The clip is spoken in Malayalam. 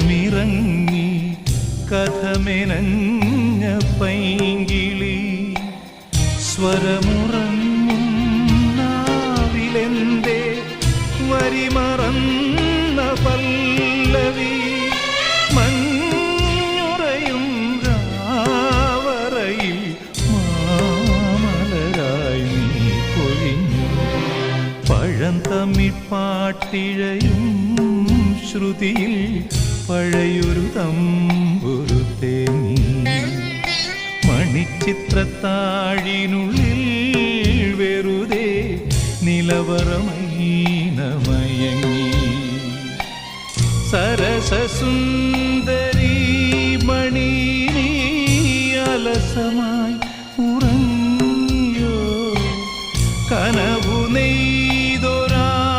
ലയമിറങ്ങി കഥമെനഞ്ഞ പൈങ്കിളി. സ്വരമുറങ്ങും നാവിലെന്തേ വരിമറന്ന പല്ലവി. നീ പാട്ടിഴയും ശ്രുതിയിൽ പഴയൊരു തമ്പുരു തേനി മണിച്ചിത്രത്താഴിനുള്ളിൽ വെറുതെ നിലവറമീനമയങ്ങി. സരസസുന്ദരി മണി അലസമായി ഉറങ്ങിയോ? കന